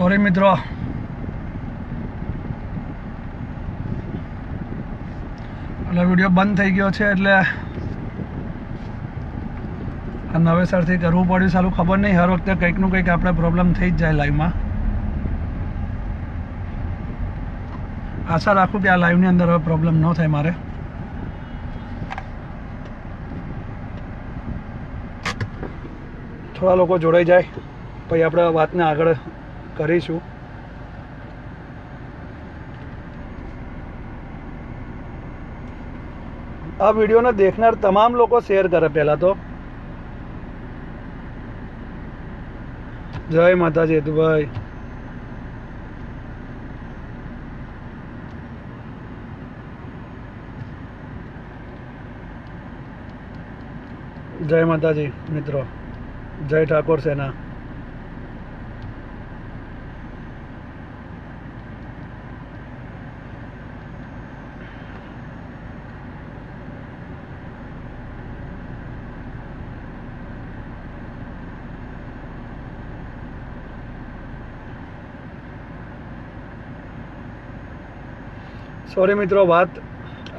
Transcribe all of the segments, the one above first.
Sorry મિત્રો એટલે video બંધ થઈ ગયો છે એટલે આ નવેસરથી કરવું પડ્યું સારું ખબર નહીં, હર વખતે કંઈકનું કંઈક આપણે પ્રોબ્લેમ થઈ જ જાય લાઈવમાં આશા રાખું કે આ લાઈવની અંદર હવે પ્રોબ્લેમ ન થાય મારે. થોડા લોકો જોડાઈ જાય. પછી આપણે વાતને આગળ કરીશું. આ વિડીયોને દેખનાર તમામ લોકો શેર કરે પહેલાં તો. જય માતાજી, હેતુભાઈ. જય માતાજી, મિત્રો. જય ઠાકોર સેના. સોરી મિત્રો, વાત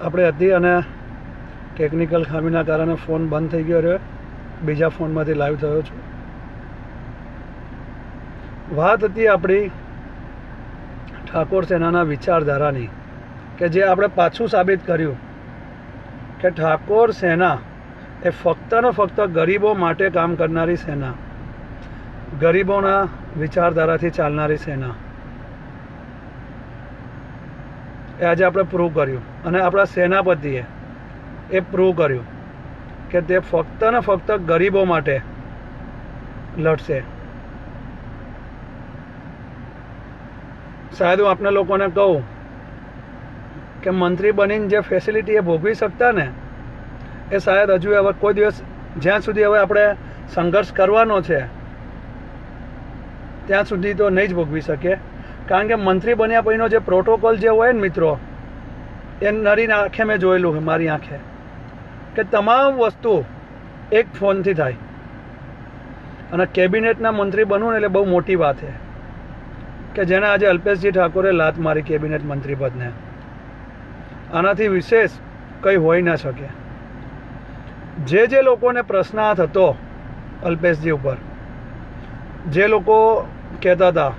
આપણે હતી અને ટેકનિકલ ખામીના કારણે ફોન બંધ થઈ ગયો રહ્યો. બીજા ફોનમાંથી લાઈવ થયો છું. વાત હતી આપણી ઠાકોર સેનાના વિચારધારાની, કે જે આપણે પાછું સાબિત કર્યું, કે ઠાકોર સેના એ ફક્ત ને ફક્ત ગરીબો માટે કામ કરનારી સેના, ગરીબોના વિચારધારાથી ચાલનારી સેના. એ આજે આપણે પ્રૂવ કર્યું. અને આપણા સેનાપતિએ એ પ્રૂવ કર્યું કે તે ફક્ત ને ફક્ત ગરીબો માટે લડશે. શાયદ હું આપણા લોકોને કહું કે મંત્રી બનીને જે ફેસિલિટી એ ભોગવી શકતા ને, એ શાયદ હજુ હવે કોઈ દિવસ જ્યાં સુધી હવે આપણે સંઘર્ષ કરવાનો છે, ત્યાં સુધી તો નહીં જ ભોગવી શકીએ. કારણ કે મંત્રી બન્યા પછીનો જે પ્રોટોકોલ જે હોય ને મિત્રો, એ નરીને આંખે મેં જોયેલું મારી આંખે. કે તમામ વસ્તુ એક ફોનથી થાય. અને કેબિનેટના મંત્રી બનવું એટલે બહુ મોટી વાત છે. કે જેને આજે અલ્પેશજી ઠાકોરે લાત મારી કેબિનેટ મંત્રી પદને. આનાથી વિશેષ કંઈ હોઈ ન શકે. જે જે લોકોને પ્રશ્નાર્થ હતો અલ્પેશજી ઉપર, જે લોકો કહેતા હતા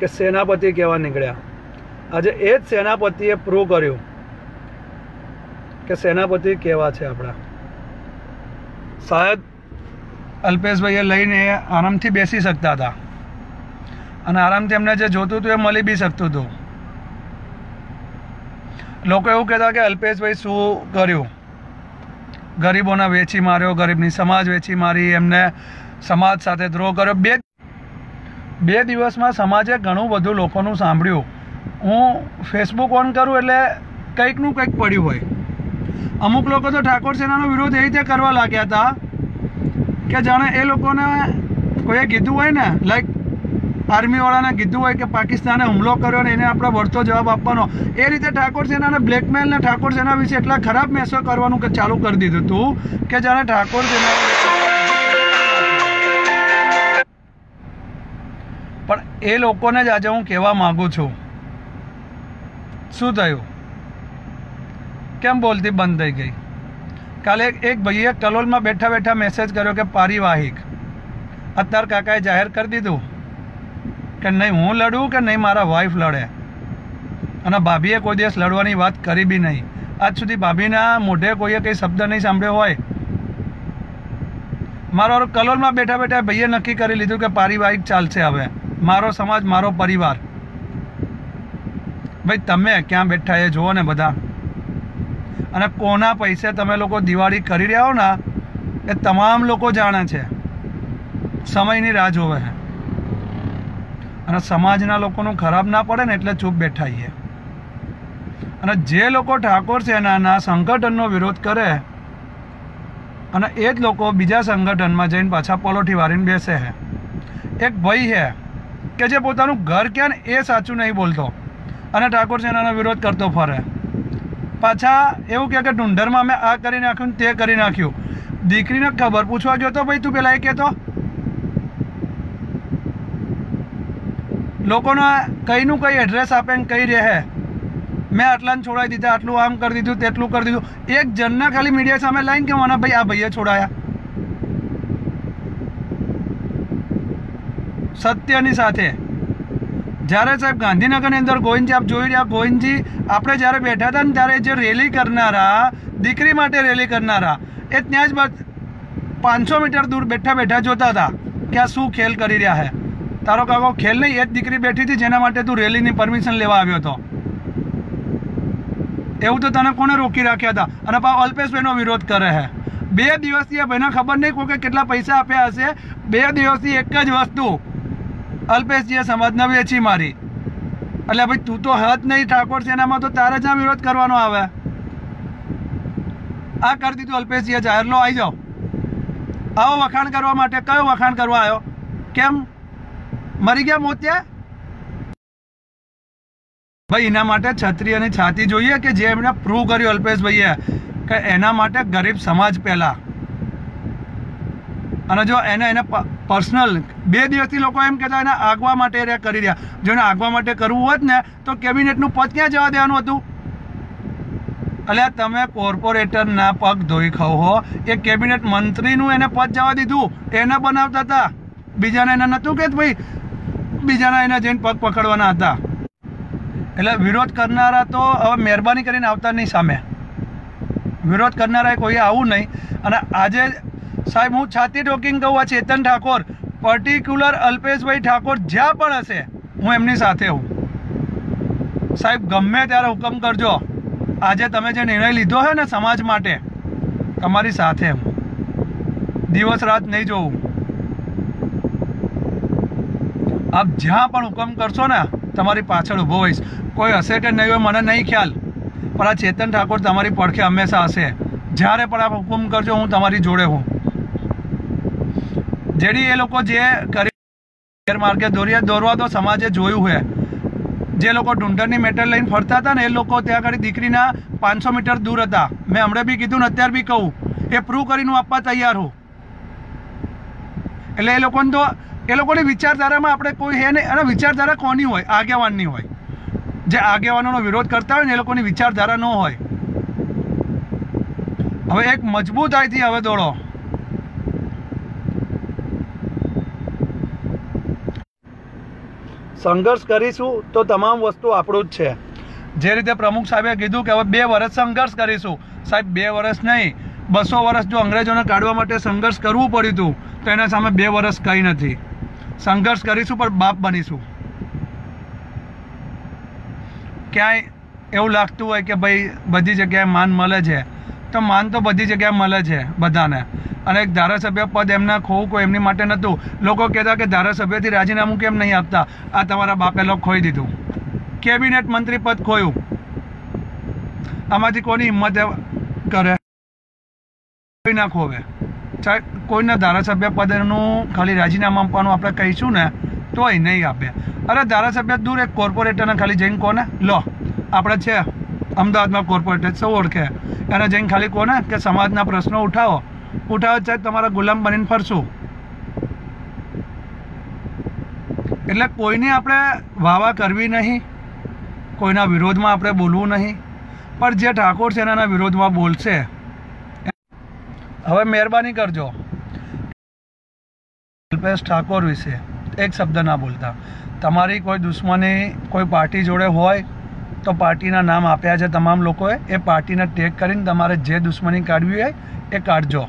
કે સેનાપતિ કહેવા નીકળ્યા? આજે એ જ સેનાપતિએ પ્રૂવ કર્યું કે સેનાપતિ કેવા છે આપણા. શાયદ અલ્પેશભાઈએ લઈને આરામથી બેસી શકતા હતા. અને આરામથી એમને જે જોતું હતું એ મળી બી શકતું હતું. લોકો એવું કહેતા કે અલ્પેશભાઈ શું કર્યું? ગરીબોના વેચી માર્યો, ગરીબની સમાજ વેચી મારી, એમને સમાજ સાથે દ્રોહ કર્યો. બે બે દિવસમાં સમાજે ઘણું બધું લોકોનું સાંભળ્યું. હું ફેસબુક ઓન કરું એટલે કંઈકનું કંઈક પડ્યું હોય. અમુક લોકો તો ઠાકોર સેનાનો વિરોધ એ રીતે કરવા લાગ્યા હતા કે જાણે એ લોકોને કોઈએ કીધું હોય ને લાઈક આર્મીવાળાને કીધું હોય કે પાકિસ્તાને હુમલો કર્યો ને એને આપણે વળતો જવાબ આપવાનો. એ રીતે ઠાકોર સેનાને બ્લેકમેલને ઠાકોર સેના વિશે એટલા ખરાબ મેસો કરવાનું કે ચાલુ કરી દીધું હતું કે જાણે ઠાકોર સેના એ લોકોને જ આજે હું કહેવા માગું છું. શું થયું? કેમ બોલતી બંધ થઈ ગઈ? કાલે એક ભાઈએ કલોલમાં બેઠા બેઠા મેસેજ કર્યો કે પારિવાહિક. અત્યાર કાકાએ જાહેર કરી દીધું કે નહીં, હું લડું કે નહીં, મારા વાઈફ લડે. અને ભાભીએ કોઈ દિવસ લડવાની વાત કરી બી નહીં. આજ સુધી ભાભીના મોઢે કોઈએ કંઈ શબ્દ નહીં સાંભળ્યો હોય. મારો કલોલમાં બેઠા બેઠા ભાઈએ નક્કી કરી લીધું કે પારિવારિક ચાલશે હવે. મારો સમાજ, મારો પરિવાર. ભાઈ, તમે ક્યાં બેઠા એ જુઓ ને બધા. અને કોના પૈસે તમે લોકો દિવાળી કરી રહ્યા હો ને, એ તમામ લોકો જાણે છે. સમયની રાહ જોવે છે. અને સમાજના લોકોનું ખરાબ ના પડે ને એટલે ચૂપ બેઠા છીએ. અને જે લોકો ઠાકોર સેનાના સંગઠનનો વિરોધ કરે, અને એ જ લોકો બીજા સંગઠનમાં જઈને પાછા પોલોઠી વારીને બેસે છે. એક ભય છે કે જે પોતાનું ઘર ક્યાં એ સાચું નહીં બોલતો. અને ઠાકોર સેનાનો વિરોધ કરતો ફરે. પાછા એવું કહે કે ઢુંઢરમાં મેં આ કરી નાખ્યું તે કરી નાખ્યું. દીકરીને ખબર પૂછવા ગયો તો ભાઈ તું પેલા એ કહેતો. લોકોના કંઈનું કંઈ એડ્રેસ આપે ને કઈ રહે. મેં આટલાને છોડાવી દીધા, આટલું આમ કરી દીધું, તેટલું કરી દીધું. એક જણના ખાલી મીડિયા સામે લાઈન કે મને ભાઈ આ ભાઈએ છોડાયા. સત્યની સાથે. જ્યારે સાહેબ ગાંધીનગરની અંદર ગોવિંદજી, આપ જોઈ રહ્યા ગોવિંદજી, આપણે જ્યારે બેઠા હતા ને ત્યારે જે રેલી કરનારા, દીકરી માટે રેલી કરનારા, એ ત્યાં જ પાંચસો મીટર દૂર બેઠા બેઠા જોતા હતા કે આ શું ખેલ કરી રહ્યા છે. તારો કાકો ખેલ નહીં, એ જ દીકરી બેઠી હતી, જેના માટે તું રેલીની પરમિશન લેવા આવ્યો હતો. એવું તો તને કોને રોકી રાખ્યા હતા? અને પા અલ્પેશભાઈનો વિરોધ કરે છે. બે દિવસથી આ ભાઈને ખબર નહીં કોઈ કેટલા પૈસા આપ્યા હશે. બે દિવસથી એક જ વસ્તુ અલ્પેશજીએ સમાજને વેચી મારી. એટલે ભાઈ, તું તો હદ નહીં, ઠાકોર સેનામાં તો તારે જ વિરોધ કરવાનો આવે. આ કરી દીધું અલ્પેશજીએ જાહેર. લો આવી જાઓ. આવો વખાણ કરવા માટે. કયો વખાણ કરવા આવ્યો? કેમ? મરી ગયા મોત્યા ભાઈ, એના માટે છત્રી અને છાતી જોઈએ કે જે એમણે પ્રૂવ કર્યું અલ્પેશભાઈએ? કે એના માટે ગરીબ સમાજ પહેલા. અને જો એને એને પર્સનલ બે દિવસથી લોકો એમ કહેતા એને આગવા માટે કરી રહ્યા. જો એને આગવા માટે કરવું હોત ને, તો કેબિનેટનું પદ ક્યાં જવા દેવાનું હતું? એટલે તમે કોર્પોરેટરના પગ ધોઈ ખાવ હો. એ કેબિનેટ મંત્રીનું એને પદ જવા દીધું. એને બનાવતા હતા. બીજાને એને નહોતું કે ભાઈ. બીજાના એને જઈને પગ પકડવાના હતા. એટલે વિરોધ કરનારા તો હવે મહેરબાની કરીને આવતા નહીં સામે. વિરોધ કરનારાએ કોઈ આવું નહીં. અને આજે સાહેબ, હું છાતી ઠોકીને કહું, આ ચેતન ઠાકોર પર્ટિક્યુલર અલ્પેશભાઈ ઠાકોર જ્યાં પણ હશે, હું એમની સાથે હું સાહેબ, ગમે ત્યારે હુકમ કરજો. આજે તમે જે નિર્ણય લીધો છે ને સમાજ માટે, તમારી સાથે હું. દિવસ રાત નહીં જોઉં. આપ જ્યાં પણ હુકમ કરશો ને, તમારી પાછળ ઊભો હોઈશ. કોઈ હશે કે નહીં હોય, મને નહીં ખ્યાલ. પણ આ ચેતન ઠાકોર તમારી પડખે હંમેશા હશે. જ્યારે પણ આપ હુકમ કરજો, હું તમારી જોડે હું જેડી એ લોકો જે ગેરમાર્ગે દોર્યા દોરવા તો સમાજે જોયું છે જે લોકો ઢુંઢરની મેટર લઈને ફરતા હતા ને એ લોકો ત્યાં આગળ દીકરીના પાંચસો મીટર દૂર હતા. મેં હમણાં બી કીધું ને અત્યારે બી કહું. એ પ્રૂવ કરીને આપવા તૈયાર હું. એટલે એ લોકોને તો, એ લોકોની વિચારધારામાં આપણે કોઈ હે નહીં. અને વિચારધારા કોની હોય? આગેવાનની હોય. જે આગેવાનોનો વિરોધ કરતા હોય ને એ લોકોની વિચારધારા ન હોય. હવે એક મજબૂતાઈથી હવે દોડો. સંઘર્ષ કરીશું તો તમામ વસ્તુ આપણું જ છે. જે રીતે પ્રમુખ સાહેબે કીધું કે હવે બે વર્ષ સંઘર્ષ કરીશું. સાહેબ, બે વર્ષ નહીં, બસો વર્ષ જો અંગ્રેજોને કાઢવા માટે સંઘર્ષ કરવું પડ્યું હતું, તો એના સામે બે વર્ષ કંઈ નથી. સંઘર્ષ કરીશું પણ બાપ બનીશું. ક્યાંય એવું લાગતું હોય કે ભાઈ બધી જગ્યાએ માન મળે છે. તો માન તો બધી જગ્યાએ મળે છે, બધાને. અને એક ધારાસભ્ય પદ એમને ખોવું કોઈ એમની માટે નહોતું. લોકો કહેતા કે ધારાસભ્યથી રાજીનામું કેમ નહીં આપતા? આ તમારા બાપે લોકો ખોઈ દીધું. કેબિનેટ મંત્રી પદ ખોયું. આમાંથી કોની હિંમત કરે? કોઈ ના ખોવે. કોઈના ધારાસભ્ય પદનું ખાલી રાજીનામું આપવાનું આપણે કહીશું ને, તોય નહીં આપે. અરે ધારાસભ્ય દૂર એક કોર્પોરેટરને ખાલી જઈને કોને? લો, આપણે છે. અમદાવાદમાં કોર્પોરેટ સૌ ઓળખે. એને જઈને ખાલી કોને કે સમાજના પ્રશ્નો ઉઠાવો. ઉઠાવો છે તમારા ગુલામ બનીને ફરશું. એટલે કોઈને આપણે વાવા કરવી નહીં, કોઈના વિરોધમાં આપણે બોલવું નહીં, પણ જે ઠાકોર છે એના વિરોધમાં બોલશે. હવે મહેરબાની કરજો. અલ્પેશ ઠાકોર વિશે એક શબ્દ ના બોલતા. તમારી કોઈ દુશ્મની કોઈ પાર્ટી જોડે હોય તો પાર્ટીના નામ આપ્યા છે તમામ લોકોએ. એ પાર્ટીને ટેગ કરીને તમારે જે દુશ્મની કાઢવી હોય એ કાઢજો.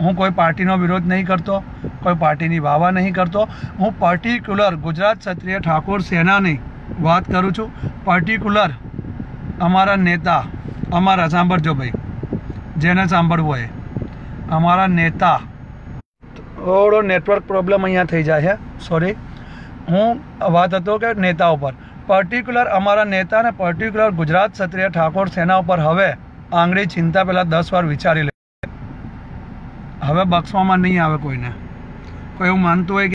હું કોઈ પાર્ટીનો વિરોધ નહીં કરતો, કોઈ પાર્ટીની વાવા નહીં કરતો. હું પર્ટિક્યુલર ગુજરાત ક્ષત્રિય ઠાકોર સેનાની વાત કરું છું. પર્ટિક્યુલર અમારા નેતા, અમારા સાંભળજો ભાઈ, જેને સાંભળવું હોય. અમારા નેતા. થોડો નેટવર્ક પ્રોબ્લેમ અહીંયા થઈ જાય છે. સોરી હું વાત હતો કે નેતા ઉપર. પર્ટિક્યુલર અમારા નેતા અને પર્ટિક્યુલર ગુજરાત ક્ષત્રિય ઠાકોર સેના ઉપર હવે આંગળી ચિંતા પહેલાં દસ વાર વિચારી લે. હવે બક્ષવામાં નહીં આવે કોઈને. કોઈ એવું માનતું હોય કે